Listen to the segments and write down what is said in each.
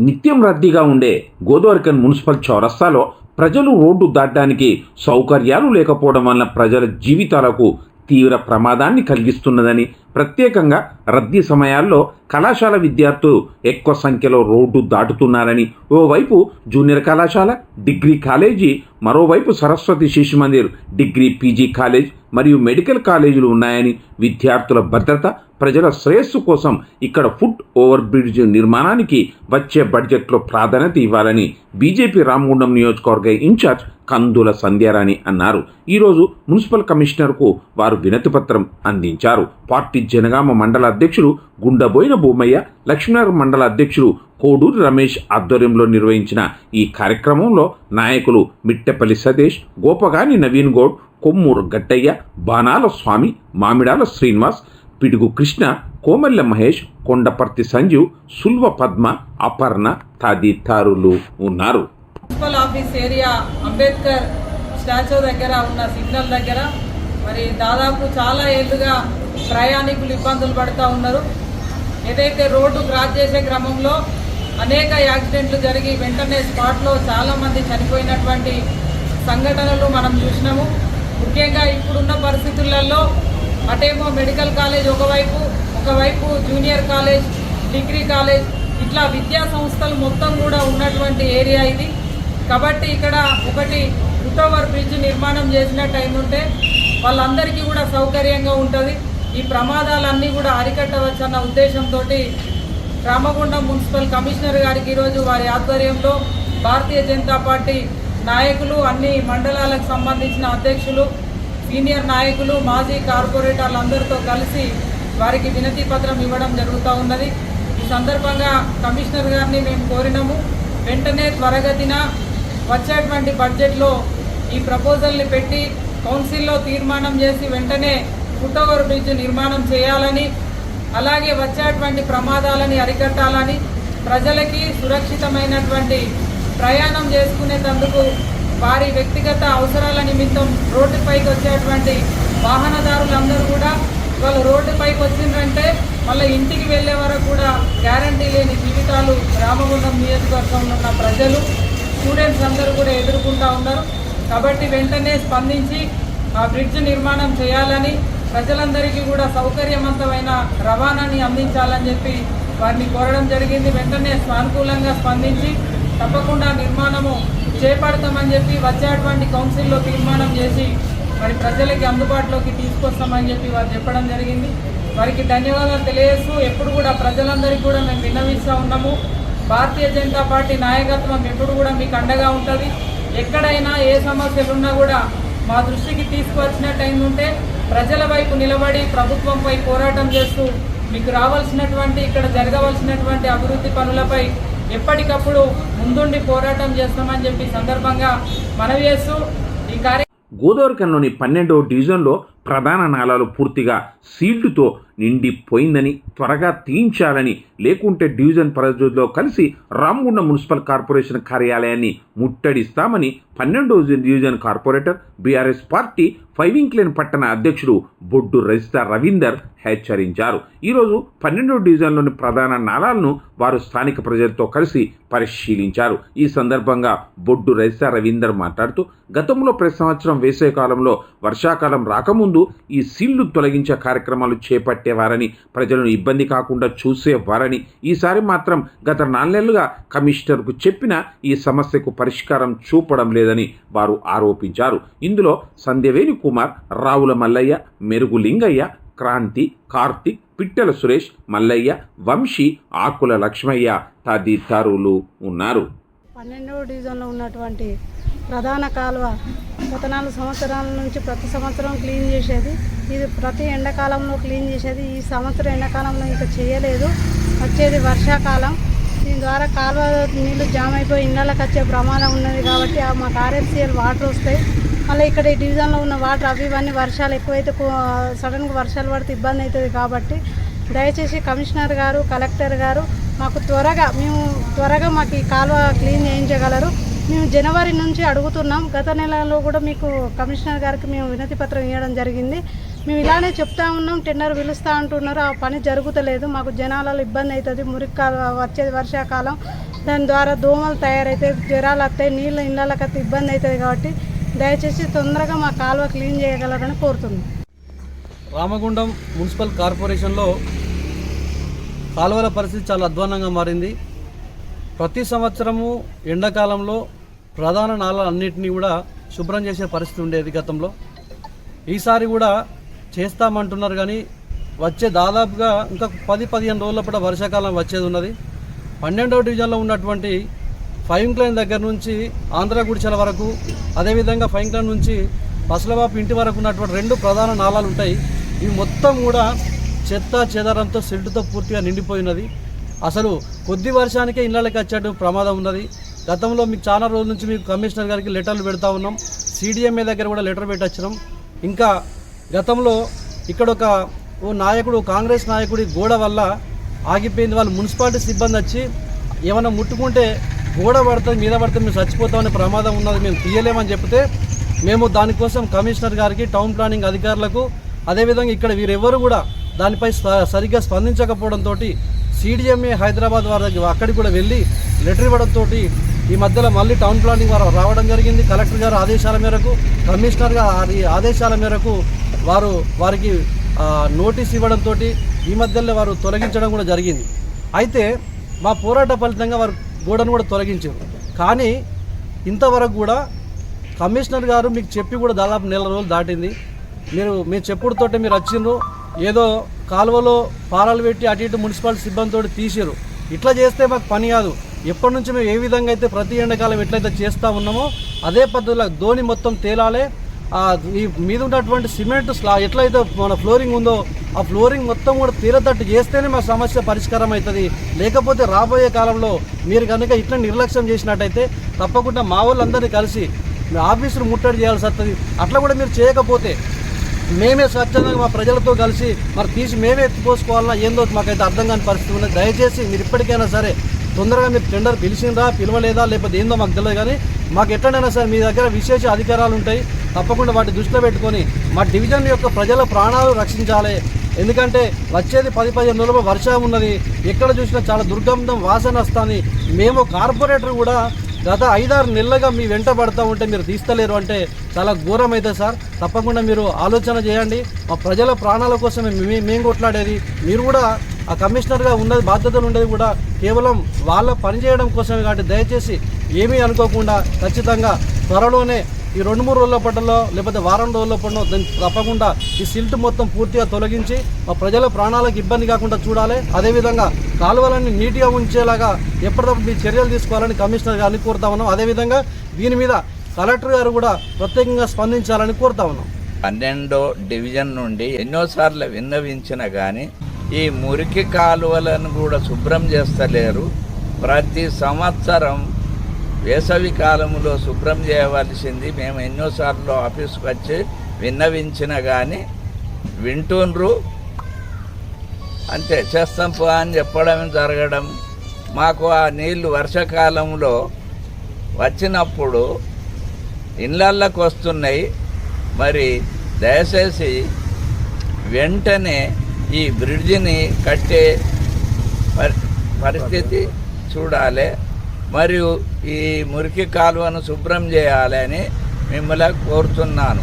నిత్యం రద్దీగా ఉండే గోదావరికన్ మున్సిపల్ చౌరస్తాలో ప్రజలు రోడ్డు దాటడానికి సౌకర్యాలు లేకపోవడం వలన ప్రజల జీవితాలకు తీవ్ర ప్రమాదాన్ని కలిగిస్తున్నదని ప్రత్యేకంగా రద్దీ సమయాల్లో కళాశాల విద్యార్థులు ఎక్కువ సంఖ్యలో రోడ్డు దాటుతున్నారని ఓవైపు జూనియర్ కళాశాల డిగ్రీ కాలేజీ మరోవైపు Saraswati Shishu Mandir degree PG college మరియు మెడికల్ కాలేజీలు ఉన్నాయని విద్యార్థుల భద్రత ప్రజల శ్రేయస్సు కోసం ఇక్కడ ఫుట్ ఓవర్ బ్రిడ్జ్ నిర్మాణానికి వచ్చే బడ్జెట్లో ప్రాధాన్యత ఇవ్వాలని బీజేపీ రామగుండం నియోజకవర్గ ఇన్ఛార్జ్ కందుల సంధ్యారాణి అన్నారు. ఈరోజు మున్సిపల్ కమిషనర్కు వారు వినతిపత్రం అందించారు. పార్టీ జనగామ మండల అధ్యక్షులు గుండబోయిన భూమయ్య లక్ష్మీనగర్ మండల అధ్యక్షులు కోడూరు రమేష్ ఆధ్వర్యంలో నిర్వహించిన ఈ కార్యక్రమంలో నాయకులు మిట్టెపల్లి సతీష్ గోపగాని నవీన్ గౌడ్ కొమ్మూరు గట్టయ్య బాణాల స్వామి మామిడాల శ్రీనివాస్ పిడుగు కృష్ణ కోమల్ల మహేష్ కొండపర్తి సంజీవ్ సుల్వ పద్మ అపర్ణ తదితరులు ఉన్నారు. Municipal office area Ambedkar statue దగ్గర ఉన్న సిగ్నల్ దగ్గర మరి దాదాపు చాలా ఏళ్ళుగా ప్రయాణికులు ఇబ్బందులు పడుతూ ఉన్నారు. ఏదైతే రోడ్డు క్రాస్ చేసే క్రమంలో అనేక యాక్సిడెంట్లు జరిగి వెంటనే స్పాట్లో చాలామంది చనిపోయినటువంటి సంఘటనలు మనం చూసినాము. ముఖ్యంగా ఇప్పుడున్న పరిస్థితులలో అటేమో మెడికల్ కాలేజ్ ఒకవైపు ఒకవైపు జూనియర్ కాలేజ్ డిగ్రీ కాలేజ్ ఇట్లా విద్యా సంస్థలు మొత్తం కూడా ఉన్నటువంటి ఏరియా ఇది. కాబట్టి ఇక్కడ ఒకటి ఫుట్ఓవర్ బ్రిడ్జ్ నిర్మాణం చేసిన టైం ఉంటే వాళ్ళందరికీ కూడా సౌకర్యంగా ఉంటుంది. ఈ ప్రమాదాలన్నీ కూడా అరికట్టవచ్చు అన్న ఉద్దేశంతో రామగుండం మున్సిపల్ కమిషనర్ గారికి ఈరోజు వారి ఆధ్వర్యంలో భారతీయ జనతా పార్టీ నాయకులు అన్ని మండలాలకు సంబంధించిన అధ్యక్షులు సీనియర్ నాయకులు మాజీ కార్పొరేటర్లందరితో కలిసి వారికి వినతి పత్రం ఇవ్వడం జరుగుతూ ఉన్నది. ఈ సందర్భంగా కమిషనర్ గారిని మేము కోరినాము. వెంటనే త్వరగతిన వచ్చేటువంటి బడ్జెట్లో ఈ ప్రపోజల్ని పెట్టి కౌన్సిల్లో తీర్మానం చేసి వెంటనే ఫుట్ఓవర్ బ్రిడ్జ్ నిర్మాణం చేయాలని అలాగే వచ్చేటువంటి ప్రమాదాలని అరికట్టాలని ప్రజలకి సురక్షితమైనటువంటి ప్రయాణం చేసుకునేటందుకు వారి వ్యక్తిగత అవసరాల నిమిత్తం రోడ్డుపైకి వచ్చేటువంటి వాహనదారులందరూ కూడా వాళ్ళు రోడ్డుపైకి వచ్చిందంటే మళ్ళీ ఇంటికి వెళ్ళే వరకు కూడా గ్యారంటీ లేని జీవితాలు రామగుండం నియోజకవర్గంలో ఉన్న ప్రజలు స్టూడెంట్స్ అందరూ కూడా ఎదుర్కొంటూ ఉన్నారు. కాబట్టి వెంటనే స్పందించి ఆ బ్రిడ్జ్ నిర్మాణం చేయాలని ప్రజలందరికీ కూడా సౌకర్యవంతమైన రవాణాని అందించాలని చెప్పి వారిని కోరడం జరిగింది. వెంటనే సానుకూలంగా స్పందించి తప్పకుండా నిర్మాణము చేపడతామని చెప్పి వచ్చేటువంటి కౌన్సిల్లో తీర్మానం చేసి మరి ప్రజలకి అందుబాటులోకి తీసుకొస్తామని చెప్పి వారు చెప్పడం జరిగింది. వారికి ధన్యవాదాలు తెలియజేస్తూ ఎప్పుడు కూడా ప్రజలందరికీ కూడా మేము విన్నవిస్తూ ఉన్నాము. భారతీయ జనతా పార్టీ నాయకత్వం ఎప్పుడు కూడా మీకు అండగా ఉంటుంది. ఎక్కడైనా ఏ సమస్యలు ఉన్నా కూడా మా దృష్టికి తీసుకువచ్చినట్టు ఉంటే ప్రజల వైపు నిలబడి ప్రభుత్వంపై పోరాటం చేస్తూ మీకు రావాల్సినటువంటి ఇక్కడ జరగవలసినటువంటి అభివృద్ధి పనులపై ఎప్పటికప్పుడు ముందుండి పోరాటం చేస్తామని చెప్పి సందర్భంగా మనవి చేస్తూ ఈ కార్య గోదావరికంలోని పన్నెండో డివిజన్లో ప్రధాన నాళాలు పూర్తిగా సీల్డ్తో నిండిపోయిందని త్వరగా తీయించాలని లేకుంటే డివిజన్ పరిధిలో కలిసి రామగుండం మున్సిపల్ కార్పొరేషన్ కార్యాలయాన్ని ముట్టడిస్తామని పన్నెండో డివిజన్ కార్పొరేటర్ బీఆర్ఎస్ పార్టీ ఫైవింగ్లేన్ పట్టణ అధ్యక్షుడు బొడ్డు రజిత రవీందర్ హెచ్చరించారు. ఈరోజు పన్నెండో డివిజన్లోని ప్రధాన నాళాలను వారు స్థానిక ప్రజలతో కలిసి పరిశీలించారు. ఈ సందర్భంగా బొడ్డు రజిత రవీందర్ మాట్లాడుతూ గతంలో ప్రతి సంవత్సరం వేసవి కాలంలో వర్షాకాలం రాకముందు ఈ సీళ్ళు తొలగించే కార్యక్రమాలు చేపట్టేవారని ప్రజలను ఇబ్బంది కాకుండా చూసేవారని ఈసారి మాత్రం గత నాలుగేళ్ళుగా కమిషనర్కు చెప్పిన ఈ సమస్యకు పరిష్కారం చూపడం లేదని వారు ఆరోపించారు. ఇందులో సంధ్యవేణి కుమార్ రావుల మల్లయ్య మెరుగు లింగయ్య క్రాంతి కార్తిక్ పిట్టెల సురేష్ మల్లయ్య వంశీ ఆకుల లక్ష్మయ్య తదితరులు ఉన్నారు. పన్నెండవ డివిజన్లో ఉన్నటువంటి ప్రధాన కాలువ గత నాలుగు సంవత్సరాల నుంచి ప్రతి సంవత్సరం క్లీన్ చేసేది. ఇది ప్రతి ఎండాకాలంలో క్లీన్ చేసేది. ఈ సంవత్సరం ఎండాకాలంలో ఇంకా చేయలేదు. వచ్చేది వర్షాకాలం. దీని ద్వారా కాలువ నీళ్ళు జామ్ అయిపోయి ఇళ్ళకి వచ్చే ప్రమాదం ఉన్నది కాబట్టి మాకు ఆర్ఎఫ్సిఎల్ వాటర్ వస్తాయి. మళ్ళీ ఇక్కడ ఈ డివిజన్లో ఉన్న వాటర్ అవి ఇవన్నీ వర్షాలు ఎక్కువైతే సడన్గా వర్షాలు పడితే ఇబ్బంది అవుతుంది కాబట్టి దయచేసి కమిషనర్ గారు కలెక్టర్ గారు మాకు త్వరగా మేము త్వరగా మాకు ఈ కాలువ క్లీన్ చేయించగలరు. మేము జనవరి నుంచి అడుగుతున్నాం. గత నెలలో కూడా మీకు కమిషనర్ గారికి మేము వినతి పత్రం ఇవ్వడం జరిగింది. మేము ఇలానే చెప్తా ఉన్నాం టెండర్ పిలుస్తూ అంటున్నారు. ఆ పని జరుగుతలేదు. మాకు జనాలలో ఇబ్బంది అవుతుంది. మురికి కాలువ వచ్చేది వర్షాకాలం. దాని ద్వారా దోమలు తయారైతే జ్వరాలు వస్తాయి నీళ్ళు ఇళ్ళకి అయితే ఇబ్బంది అవుతుంది కాబట్టి దయచేసి తొందరగా మా కాలువ క్లీన్ చేయగలరని కోరుతున్నాం. రామగుండం మున్సిపల్ కార్పొరేషన్లో కాలువల పరిస్థితి చాలా అధ్వాన్నంగా మారింది. ప్రతి సంవత్సరము ఎండాకాలంలో ప్రధాన నాళాలన్నింటినీ కూడా శుభ్రం చేసే పరిస్థితి ఉండేది గతంలో. ఈసారి కూడా చేస్తామంటున్నారు కానీ వచ్చే దాదాపుగా ఇంకా పది పదిహేను రోజుల పాటు వర్షాకాలం వచ్చేది ఉన్నది. పన్నెండవ డివిజన్లో ఉన్నటువంటి ఫైన్ క్లైన్ దగ్గర నుంచి ఆంధ్ర గుడిచెల వరకు అదేవిధంగా ఫైన్ క్లైన్ నుంచి పసలబాపు ఇంటి వరకు ఉన్నటువంటి రెండు ప్రధాన నాళాలు ఉంటాయి. ఇవి మొత్తం కూడా చెత్త చెదరంతో సిల్టుతో పూర్తిగా నిండిపోయినది. అసలు కొద్ది వర్షానికే ఇళ్ళకి వచ్చేట ప్రమాదం ఉన్నది. గతంలో మీకు చాలా రోజుల నుంచి మీకు కమిషనర్ గారికి లెటర్లు పెడతా ఉన్నాం. సిడిఎంఏ దగ్గర కూడా లెటర్ పెట్టొచ్చినాం. ఇంకా గతంలో ఇక్కడ ఒక ఓ నాయకుడు కాంగ్రెస్ నాయకుడి గోడ వల్ల ఆగిపోయింది. వాళ్ళు మున్సిపాలిటీ సిబ్బంది వచ్చి ఏమైనా ముట్టుకుంటే గోడ పడితే మీద పడితే మేము చచ్చిపోతామనే ప్రమాదం ఉన్నది. మేము తీయలేమని చెప్తే మేము దానికోసం కమిషనర్ గారికి టౌన్ ప్లానింగ్ అధికారులకు అదేవిధంగా ఇక్కడ వీరెవ్వరు కూడా దానిపై సరిగ్గా స్పందించకపోవడంతో సిడిఎంఏ హైదరాబాద్ వారి దగ్గర అక్కడికి కూడా వెళ్ళి లెటర్ ఇవ్వడంతో ఈ మధ్యలో మళ్ళీ టౌన్ ప్లానింగ్ వారు రావడం జరిగింది. కలెక్టర్ గారు ఆదేశాల మేరకు కమిషనర్ గారి ఆదేశాల మేరకు వారు వారికి నోటీస్ ఇవ్వడంతో ఈ మధ్యలో వారు తొలగించడం కూడా జరిగింది. అయితే మా పోరాట ఫలితంగా వారు గోడను కూడా తొలగించారు. కానీ ఇంతవరకు కూడా కమిషనర్ గారు మీకు చెప్పి కూడా దాదాపు నెల రోజులు దాటింది. మీరు మీ చెప్పుడుతోటే మీరు వచ్చిండ్రు. ఏదో కాలువలో పారాలు పెట్టి అటు ఇటు మున్సిపాలిటీ సిబ్బందితో తీసారు ఇట్లా చేస్తే మాకు పని కాదు. ఎప్పటి నుంచి మేము ఏ విధంగా అయితే ప్రతి ఎండాకాలం ఎట్లయితే చేస్తూ ఉన్నామో అదే పద్ధతిలో ధోని మొత్తం తేలాలే. ఈ మీద ఉన్నటువంటి సిమెంట్ స్లా ఎట్లయితే మన ఫ్లోరింగ్ ఉందో ఆ ఫ్లోరింగ్ మొత్తం కూడా తీరతట్టు చేస్తేనే మా సమస్య పరిష్కారం అవుతుంది లేకపోతే రాబోయే కాలంలో మీరు కనుక ఇట్లా నిర్లక్ష్యం చేసినట్టయితే తప్పకుండా మా వాళ్ళందరినీ కలిసి ఆఫీసులు ముట్టడి చేయాల్సి వస్తుంది. అట్లా కూడా మీరు చేయకపోతే మేమే స్వచ్ఛందంగా మా ప్రజలతో కలిసి మరి తీసి మేమే ఎత్తిపోసుకోవాలన్నా ఏందో మాకైతే అర్థం కాని పరిస్థితి ఉన్నది. దయచేసి మీరు ఇప్పటికైనా సరే తొందరగా మీరు టెండర్ పిలిచిందా పిలవలేదా లేకపోతే ఏందో మాకు తెలియదు కానీ మాకు ఎట్లనైనా సరే మీ దగ్గర విశేష అధికారాలు ఉంటాయి. తప్పకుండా వాటి దృష్టిలో పెట్టుకొని మా డివిజన్ యొక్క ప్రజల ప్రాణాలు రక్షించాలి. ఎందుకంటే వచ్చేది పది పదిహేను రోజుల వర్షం ఉన్నది. ఎక్కడ చూసినా చాలా దుర్గంధం వాసన వస్తుంది. మేము కార్పొరేటర్ కూడా గత ఐదారు నెలలుగా మీ వెంట పడతా ఉంటే మీరు తీస్తలేరు అంటే చాలా ఘోరం అయితే సార్. తప్పకుండా మీరు ఆలోచన చేయండి. మా ప్రజల ప్రాణాల కోసమే మేము కొట్లాడేది. మీరు కూడా ఆ కమిషనర్గా ఉన్నది బాధ్యతలు ఉండేది కూడా కేవలం వాళ్ళ పని చేయడం కోసమే కాబట్టి దయచేసి ఏమీ అనుకోకుండా ఖచ్చితంగా త్వరలోనే ఈ రెండు మూడు రోజుల పట్టలో లేకపోతే వారం రోజుల పట్టలో దాన్ని తప్పకుండా ఈ సిల్ట్ మొత్తం పూర్తిగా తొలగించి మా ప్రజల ప్రాణాలకు ఇబ్బంది కాకుండా చూడాలి. అదేవిధంగా కాలువలన్నీ నీట్గా ఉంచేలాగా ఎప్పటికప్పుడు మీ చర్యలు తీసుకోవాలని కమిషనర్ గారిని కోరుతా ఉన్నాం. అదేవిధంగా దీని మీద కలెక్టర్ గారు కూడా ప్రత్యేకంగా స్పందించాలని కోరుతా ఉన్నాం. పన్నెండో డివిజన్ నుండి ఎన్నోసార్లు విన్నవించిన కానీ ఈ మురికి కాలువలను కూడా శుభ్రం చేస్తలేరు. ప్రతి సంవత్సరం వేసవి కాలంలో శుభ్రం చేయవలసింది మేము ఎన్నోసార్లు ఆఫీస్కి వచ్చి విన్నవించిన కానీ వింటుండ్రు. అంతే చేస్తాం పో అని చెప్పడం జరగడం. మాకు ఆ నీళ్ళు వర్షాకాలంలో వచ్చినప్పుడు ఇళ్ళల్లోకి వస్తున్నాయి. మరి దయచేసి వెంటనే ఈ బ్రిడ్జిని కట్టే పరి- పరిస్థితి చూడాలి. మరియు ఈ మురికి కాలువను శుభ్రం చేయాలని మిమ్మల్ని కోరుతున్నాను.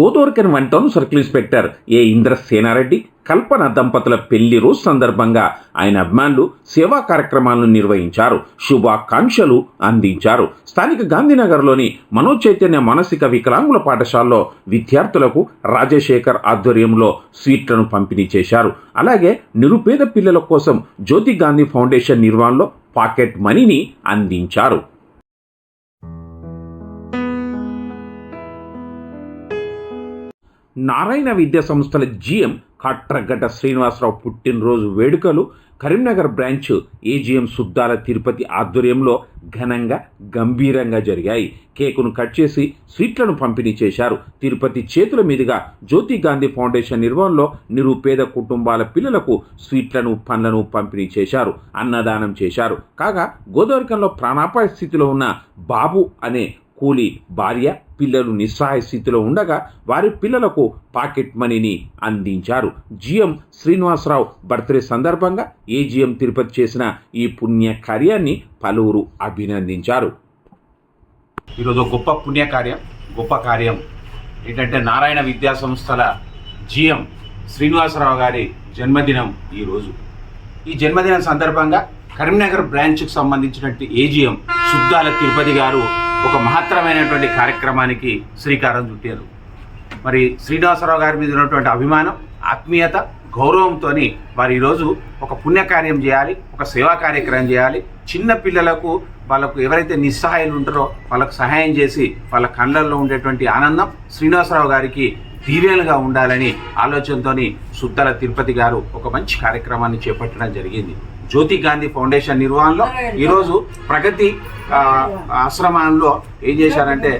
Godavarikhani one town circle inspector A Indra Senareddy Kalpana దంపతుల పెళ్ళి రోజు సందర్భంగా ఆయన అభిమానులు సేవా కార్యక్రమాలను నిర్వహించారు శుభాకాంక్షలు అందించారు. స్థానిక గాంధీనగర్లోని మనోజ్ చైతన్య మానసిక వికలాంగుల పాఠశాలలో విద్యార్థులకు రాజశేఖర్ ఆధ్వర్యంలో స్వీట్లను పంపిణీ చేశారు. అలాగే నిరుపేద పిల్లల కోసం జ్యోతి గాంధీ ఫౌండేషన్ నిర్వహణలో పాకెట్ మనీని అందించారు. నారాయణ విద్యా సంస్థల జిఎం కట్రగడ్డ శ్రీనివాసరావు పుట్టినరోజు వేడుకలు కరీంనగర్ బ్రాంచ్ ఏజీఎం సుద్దాల తిరుపతి ఆధ్వర్యంలో ఘనంగా గంభీరంగా జరిగాయి. కేకును కట్ చేసి స్వీట్లను పంపిణీ చేశారు. తిరుపతి చేతుల మీదుగా జ్యోతి గాంధీ ఫౌండేషన్ నిర్వహణలో నిరుపేద కుటుంబాల పిల్లలకు స్వీట్లను పండ్లను పంపిణీ చేశారు అన్నదానం చేశారు. కాగా గోదావరికంలో ప్రాణాపాయ స్థితిలో ఉన్న బాబు అనే కూలి భార్య పిల్లలు నిస్సహాయ స్థితిలో ఉండగా వారి పిల్లలకు పాకెట్ మనీని అందించారు. జిఎం శ్రీనివాసరావు బర్త్డే సందర్భంగా ఏజిఎం తిరుపతి చేసిన ఈ పుణ్య కార్యాన్ని పలువురు అభినందించారు. ఈరోజు గొప్ప పుణ్యకార్యం గొప్ప కార్యం. ఏంటంటే నారాయణ విద్యా సంస్థల జిఎం శ్రీనివాసరావు గారి జన్మదినం ఈరోజు. ఈ జన్మదినం సందర్భంగా కరీంనగర్ బ్రాంచ్కి సంబంధించినటువంటి ఏజిఎం సుద్దాల తిరుపతి గారు ఒక మహత్తరమైనటువంటి కార్యక్రమానికి శ్రీకారం చుట్టారు. మరి శ్రీనివాసరావు గారి మీద ఉన్నటువంటి అభిమానం ఆత్మీయత గౌరవంతో వారు ఈరోజు ఒక పుణ్యకార్యం చేయాలి ఒక సేవా కార్యక్రమం చేయాలి. చిన్న పిల్లలకు వాళ్ళకు ఎవరైతే నిస్సహాయాలు ఉంటారో వాళ్ళకు సహాయం చేసి వాళ్ళ కళ్ళల్లో ఉండేటువంటి ఆనందం శ్రీనివాసరావు గారికి దీవెనగా ఉండాలని ఆలోచనతోని సుద్దల తిరుపతి గారు ఒక మంచి కార్యక్రమాన్ని చేపట్టడం జరిగింది. జ్యోతి గాంధీ ఫౌండేషన్ నిర్వహణలో ఈరోజు ప్రగతి ఆ, ఆశ్రమంలో ఏం చేశారంటే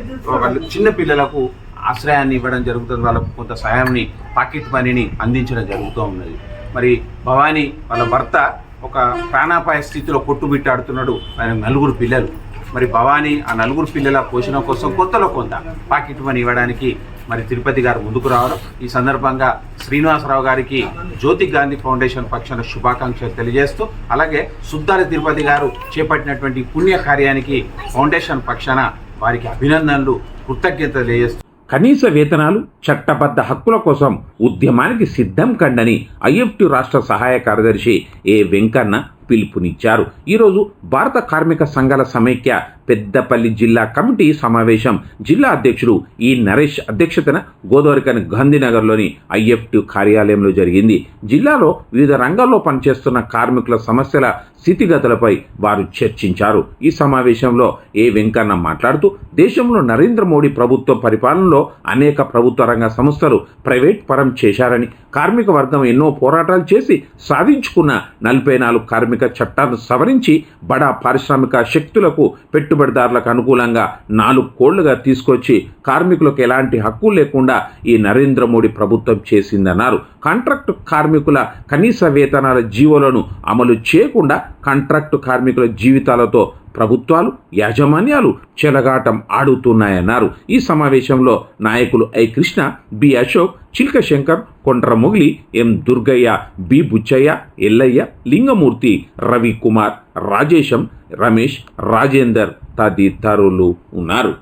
చిన్న పిల్లలకు ఆశ్రయాన్ని ఇవ్వడం జరుగుతుంది. వాళ్ళకు కొంత సహాయాన్ని పాకెట్ మనీని అందించడం జరుగుతూ ఉన్నది. మరి భవానీ వాళ్ళ భర్త ఒక ప్రాణాపాయ స్థితిలో కొట్టుబిట్టాడుతున్నాడు ఆయన నలుగురు పిల్లలు. మరి భవానీ ఆ నలుగురు పిల్లల పోషణ కోసం కొంతలో కొంత పాకెట్ మనీ ఇవ్వడానికి మరి తిరుపతి గారు ముందుకు రావడం. ఈ సందర్భంగా శ్రీనివాసరావు గారికి జ్యోతి గాంధీ ఫౌండేషన్ పక్షాన శుభాకాంక్షలు తెలియజేస్తూ అలాగే సుద్దారి తిరుపతి గారు చేపట్టినటువంటి పుణ్య కార్యానికి ఫౌండేషన్ పక్షాన వారికి అభినందనలు కృతజ్ఞత తెలియజేస్తూ. కనీస వేతనాలు చట్టబద్ధ హక్కుల కోసం ఉద్యమానికి సిద్ధం కండని ఐఎఫ్టి రాష్ట్ర సహాయ కార్యదర్శి ఏ వెంకన్న పిలుపునిచ్చారు. ఈరోజు భారత కార్మిక సంఘాల సమైక్య పెద్దపల్లి జిల్లా కమిటీ సమావేశం. జిల్లా అధ్యక్షుడు ఈ నరేష్ అధ్యక్షతన గోదావరికని గాంధీనగర్లోని ఐఎఫ్టి కార్యాలయంలో జరిగింది. జిల్లాలో వివిధ రంగాల్లో పనిచేస్తున్న కార్మికుల సమస్యల స్థితిగతులపై వారు చర్చించారు. ఈ సమావేశంలో ఏ వెంకన్న మాట్లాడుతూ దేశంలో నరేంద్ర మోడీ ప్రభుత్వ పరిపాలనలో అనేక ప్రభుత్వ రంగ సంస్థలు ప్రైవేట్ పరం చేశారని కార్మిక వర్గం ఎన్నో పోరాటాలు చేసి సాధించుకున్న నలభై నాలుగు కార్మిక చట్టాలను సవరించి బడా పారిశ్రామిక శక్తులకు పెట్టుబడిదారులకు అనుకూలంగా నాలుగు కోళ్ళుగా తీసుకొచ్చి కార్మికులకు ఎలాంటి హక్కు లేకుండా ఈ నరేంద్ర మోడీ ప్రభుత్వం చేసిందన్నారు. కాంట్రాక్టు కార్మికుల కనీస వేతనాల జీవోలను అమలు చేయకుండా కాంట్రాక్టు కార్మికుల జీవితాలతో ప్రభుత్వాలు యాజమాన్యాలు చెలగాటం ఆడుతున్నాయన్నారు. ఈ సమావేశంలో నాయకులు I Krishna B Ashok Chilka Shankar Kondra Mogili M Durgaiah B Buchaiah Ellaiah Lingamurthy Ravi Kumar Rajesham Ramesh Rajender తదితరులు ఉన్నారు.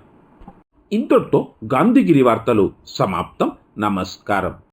ఇంతటితో గాంధీగిరి వార్తలు సమాప్తం. నమస్కారం.